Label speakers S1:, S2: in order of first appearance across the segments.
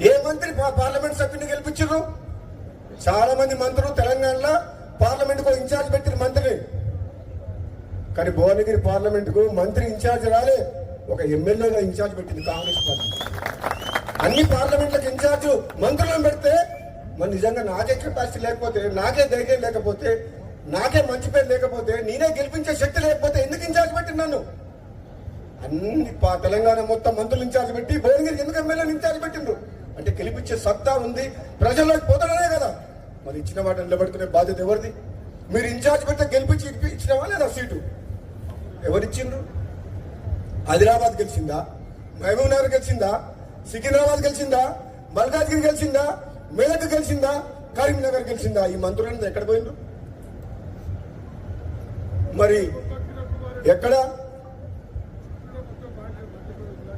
S1: ఏ మంత్రి పా- పార్లమెంట్ సభ్యుని గెలిపించారు? చాలా మంది మంత్రులు తెలంగాణలో పార్లమెంట్కు ఇన్ఛార్జ్ పెట్టిన మంత్రి కానీ భువనగిరి పార్లమెంట్కు మంత్రి ఇన్ఛార్జ్ రాలే. ఒక ఎమ్మెల్యేగా ఇన్ఛార్జ్ పెట్టింది కాంగ్రెస్ పార్టీ. అన్ని పార్లమెంట్లకు ఇన్ఛార్జ్ మంత్రులను పెడితే మరి నిజంగా నాకే కెపాసిటీ లేకపోతే నాకే ధైర్యం లేకపోతే నాకే మంచి పేరు లేకపోతే నేనే గెలిపించే శక్తి లేకపోతే ఎందుకు ఇన్ఛార్జ్ పెట్టింది నన్ను? అన్ని పా- తెలంగాణ మొత్తం మంత్రులు ఇన్ఛార్జ్ పెట్టి భువనగిరికి ఎందుకు ఎమ్మెల్యేలు ఇన్ఛార్జ్ పెట్టిండ్రు? అంటే గెలిపించే సత్తా ఉంది. ప్రజల్లోకి పోతాడనే కదా. మరి ఇచ్చిన వాటిని నిలబెట్టుకునే బాధ్యత ఎవరిది? మీరు ఇన్ఛార్జ్ పెడితే గెలిపించి ఇప్పి- ఇచ్చినావా లేదా సీటు? ఎవరిచ్చిండ్రు? ఆదిలాబాద్ గెలిచిందా? మహబూబ్ నగర్ గెలిచిందా? సికింద్రాబాద్ గెలిచిందా? మల్కాజ్గిరి గెలిచిందా? మేదక్ గెలిచిందా? కరీంనగర్ గెలిచిందా? ఈ మంత్రులను ఎక్కడ పోయిండ్రు? మరి ఎక్కడ?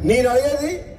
S1: నేను అడిగేది